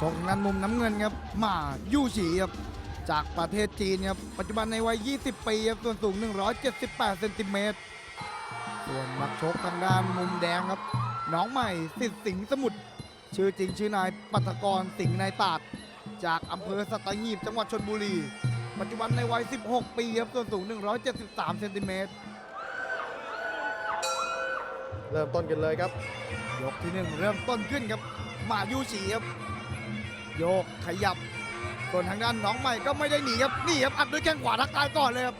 ชกนั้นมุมน้ำเงินครับหมายู่ฉีครับจากประเทศจีนครับปัจจุบันในวัย 20 ปีครับส่วนสูง 178 เซนติเมตรส่วนนักชกทางด้านมุมแดงครับ น้องใหม่สิทธิ์สิงห์สมุทรชื่อจริงชื่อนายปัทกรสิงห์นายตาด จากอำเภอสัตหีบจังหวัดชนบุรี ปัจจุบันในวัย 16 ปีครับส่วนสูง 173 เซนติเมตรเริ่มต้นกันเลยครับ ยกที่หนึ่งเริ่มต้นขึ้นครับหมายูฉีครับ โยกขยับส่วนทางด้านน้องใหม่ก็ไม่ได้หนีครับนี่ครับอัดด้วยแข้งขวาทักทายก่อนเลยครับ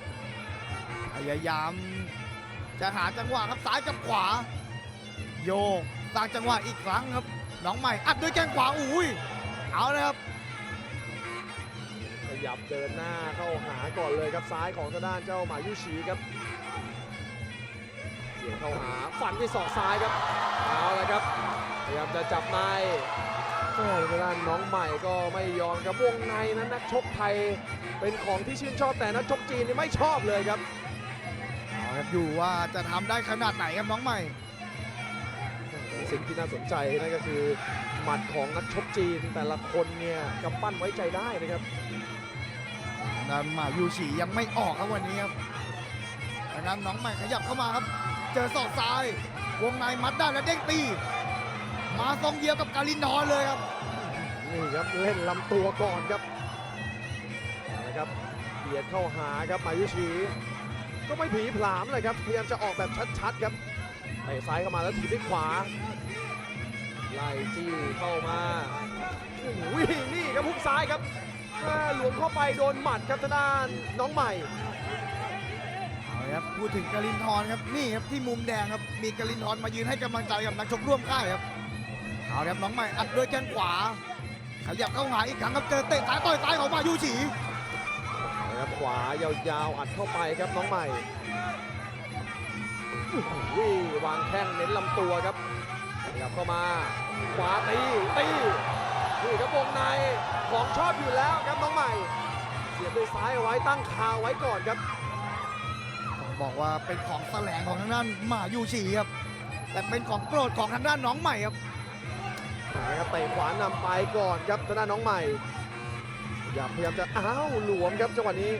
พยายามจะหาจังหวะครับซ้ายกับขวา โยกสร้างจังหวะอีกครั้งครับน้องใหม่อัดด้วยแข้งขวาอุ้ยเอาเลยครับขยับเดินหน้าเข้าหาก่อนเลยครับซ้ายของทางด้านเจ้าหมายุชีครับเสียงเข้าหาฟันที่ศอกซ้ายครับเอาละครับ พยายามจะจับในแม่ทางด้านน้องใหม่ก็ไม่ยอมครับวงในนั้นนักชกไทยเป็นของที่ชื่นชอบแต่นักชกจีนนี่ไม่ชอบเลยครับเอาครับอยู่ว่าจะทำได้ขนาดไหนครับน้องใหม่ สิ่งที่น่าสนใจนั่นก็คือหมัดของนักชกจีนแต่ละคนเนี่ยกำปั้นไว้ใจได้นะครับทางด้านหมายูฉียังไม่ออกครับวันนี้ครับทางด้านน้องใหม่ขยับเข้ามาครับ เจอศอกซ้าย วงในมัดได้แล้วเด้งตี มาทรงเดียวกับกาลินทอนเลยครับ นี่ครับเล่นลำตัวก่อนครับนะครับเบียดเข้าหาครับมายุชีก็ไม่ผีผลามเลยครับพยายามจะออกแบบชัดๆครับเตะซ้ายเข้ามาแล้วถีบด้วยขวาไล่จี้เข้ามาโอ้โหนี่ครับพุกซ้ายครับอ่าหลวมเข้าไปโดนหมัดครับทางด้านน้องใหม่เอาละครับพูดถึงกาลินทอนครับนี่ครับที่มุมแดงครับมีกาลินทอนมายืนให้กำลังใจกับนักชกร่วมค่ายครับ เอาละครับน้องใหม่อัดด้วยแข้งขวา ขยับเข้าหาอีกครั้งครับเจอเตะซ้ายต่อยซ้ายของมายูฉีนะครับขวายาวๆอัดเข้าไปครับน้องใหม่โอ้โหวางแข้งเน้นลำตัวครับขยับเข้ามาขวาตีตีนี่ครับวงในของชอบอยู่แล้วครับน้องใหม่ เสียบด้วยซ้ายเอาไว้ตั้งคาไว้ก่อนครับต้องบอกว่าเป็นของแสลงของทางด้านหมายูฉีครับแต่เป็นของโปรดของทางด้านน้องใหม่ครับ นะครับเตะขวานำไปก่อนครับทางด้านน้องใหม่พยายามพยายามจะอ้าวหลวมครับจังหวะนี้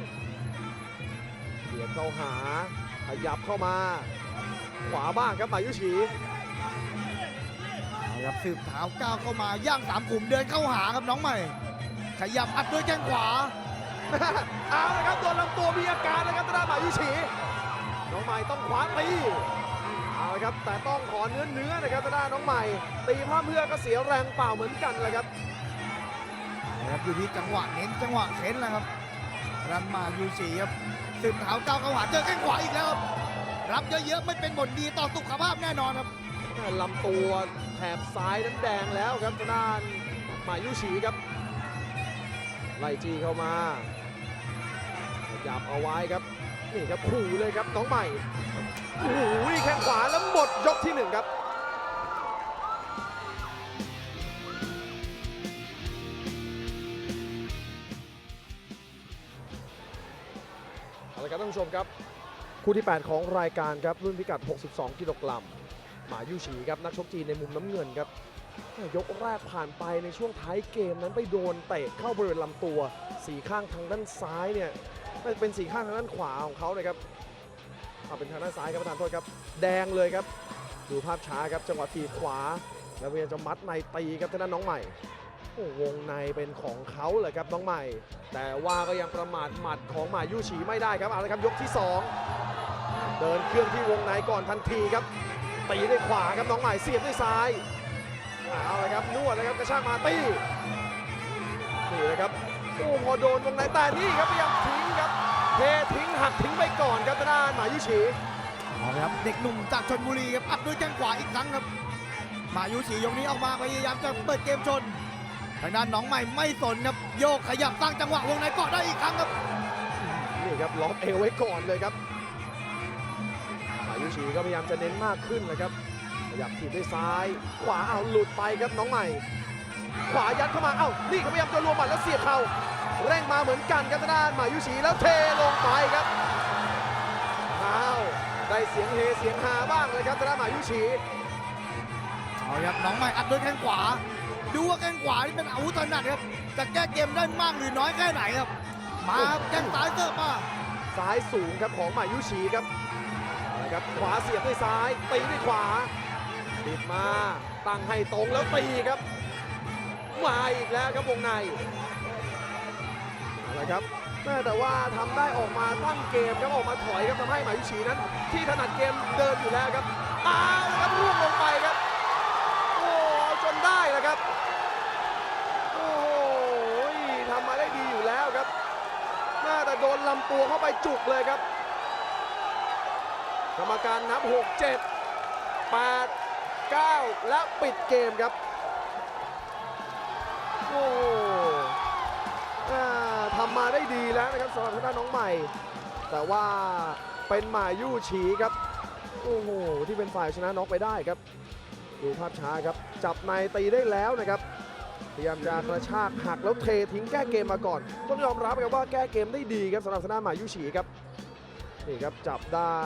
เบียดเข้าหาขยับเข้ามา ขวาบ้างครับหมายุชีเอาครับสืบเท้าก้าวเข้ามาย่างสามขุมเดินเข้าหาครับน้องใหม่ ขยับอัดด้วยแข้งขวาเอาละครับโดนลำตัวมีอาการนะครับทางด้านหมายุชีน้องใหม่ต้องขวาตีเอา ละครับ แต่ต้องขอเนื้อเนื้อๆนะครับทางด้านน้องใหม่ ตีพร่าเพื่อก็เสียแรงเปล่าเหมือนกันเลยครับนะครับอยู่ที่จังหวะเน้นจังหวะเข็นแหละครับ รันมายูสีครับสืบเท้าก้าวเข้าหาเจอแข้งขวาอีกแล้วครับรับเยอะๆไม่เป็นผลดีต่อสุขภาพแน่นอนครับลำตัวแถบซ้ายนั้นแดงแล้วครับทางด้านหมายุชีครับ ไล่จีเข้ามาขยับเอาไว้ครับ นี่ครับขู่เลยครับน้องใหม่ มดยกที่หนึ่งครับเอาละครับท่านผู้ชมครับ คู่ที่ 8 ของรายการครับ รุ่นพิกัด 62 กิโลกรัมหมายูฉีครับนักชกจีนในมุมน้ำเงินครับยกแรกผ่านไปในช่วงท้ายเกมนั้นไปโดนเตะเข้าบริเวณลำตัว สีข้างทางด้านซ้ายเนี่ยน่เป็นสีข้างทางด้านขวาของเขาเลยครับ เอาเป็นทางด้านซ้ายครับประธานโทษครับ แดงเลยครับ ดูภาพช้าครับจังหวะตีขวา แล้วพยายามจะมัดในตีครับทางด้านน้องใหม่โอ้วงในเป็นของเขาเลยครับน้องใหม่ แต่ว่าก็ยังประมาทหมัดของหมายูฉีไม่ได้ครับเอาละครับยกที่สองเดินเครื่องที่วงในก่อนทันทีครับตีด้วยขวาครับน้องใหม่เสียบด้วยซ้ายเอาเลยครับนวดเลยครับกระชากมาตีนี่เลยครับโอ้พอโดนวงในแต่นี่ครับพยายามทิ้งครับเททิ้งหักทิ้งไปก่อนครับทางด้านา ยุชีเอาละครับเด็กหนุ่มจากชนบุรีครับอัดด้วยแข้งขวาอีกครั้งครับหมายูฉียกนี้ออกมาพยายามจะเปิดเกมชนทางด้านน้องใหม่ไม่สนครับโยกขยับสร้างจังหวะวงในเกาะได้อีกครั้งครับนี่ครับล็อกเอวไว้ก่อนเลยครับหมายุชีก็พยายามจะเน้นมากขึ้นเลยครับขยับถีบด้วยซ้าย ขวาเอาหลุดไปครับน้องใหม่ ขวายัดเข้ามาเอ้านี่เขาพยายามจะรวมหมัดแล้วเสียบเข่าเร่งมาเหมือนกันครับทางด้านหมายุชีแล้วเทลงไปครับ เสียงเฮเสียงฮาบ้างเลยครับทางด้านหมายุชีเอาละครับน้องใหม่อัดด้วยแข้งขวา ดูว่าแข้งขวานี่เป็นอาวุธถนัดครับจะแก้เกมได้มากหรือน้อยแค่ไหนครับ มาครับแข้งซ้ายเสิร์ฟมาซ้ายสูงครับของหมายุชีครับเอาละครับขวาเสียบด้วยซ้ายตีด้วยขวาติดมาตั้งให้ตรงแล้วตีครับมาอีกแล้วครับวงในเอาละครับ แม่แต่ว่าทำได้ออกมาตั้งเกมครับออกมาถอยครับทำให้หมายุชีนั้น ที่ถนัดเกมเดินอยู่แล้วครับอ้าวแล้วครับร่วงลงไปครับ โอ้จนได้แล้วครับ โอ้โหทำมาได้ดีอยู่แล้วครับน่าแต่โดนลำตัวเข้าไปจุกเลยครับกรรมการนับ 6 7 8 9 และปิดเกมครับ โอ้ ด้ดีแล้วนะครับสำหรับทางด้านน้องใหม่ แต่ว่าเป็นหมายู่ฉีครับ โอ้โห ที่เป็นฝ่ายชนะน็อกไปได้ครับ ดูภาพช้าครับ จับในตีได้แล้วนะครับ พยายามจะกระชากหักแล้วเททิ้งแก้เกมมาก่อน ต้องยอมรับครับว่าแก้เกมได้ดีครับสำหรับสนามหมายุฉีครับ นี่ครับจับได้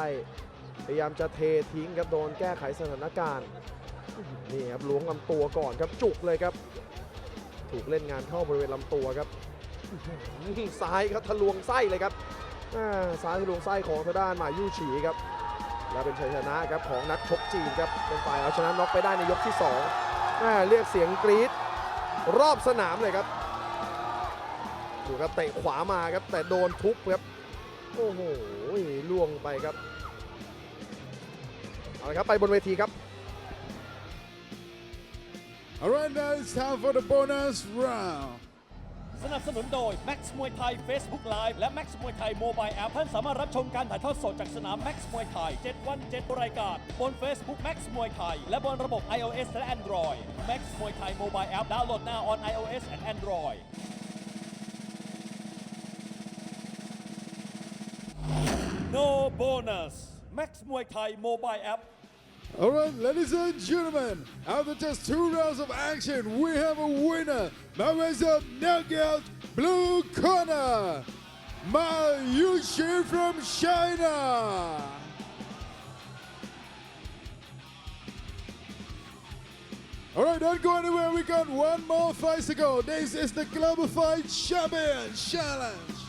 พยายามจะเททิ้งครับโดนแก้ไขสถานการณ์ นี่ครับล้วงลำตัวก่อนครับจุกเลยครับ ถูกเล่นงานเข้าบริเวณลำตัวครับ ซ้ายครับทะลวงไส้เลยครับอ่าซ้ายทะลวงไส้ของทางด้านหมายู่ฉีครับ และเป็นชัยชนะครับของนักชกจีนครับ เป็นฝ่ายเอาชนะน็อกไปได้ในยกที่สองเรียกเสียงกรี๊ดรอบสนามเลยครับดูครับเตะขวามาครับแต่โดนทุบครับ โอ้โหล่วงไปครับเอาละครับไปบนเวทีครับ All right, now it's time for the bonus round. สนับสนุนโดย Max มวยไทย Facebook Live และ Max มวยไทย Mobile App ท่านสามารถรับชมการถ่ายทอดสดจากสนาม Max มวยไทย 7 วัน 7 รายการ บน Facebook Max มวยไทย และบนระบบ iOS และ Android Max มวยไทย Mobile App ดาวน์โหลดหน้า on iOS and Android No bonus Max มวยไทย Mobile App All right, ladies and gentlemen, after just two rounds of action, we have a winner. Now raise up knockout blue corner, Ma Yushi from China. All right, don't go anywhere. We got one more fight to go. This is the Global Fight Champion Challenge.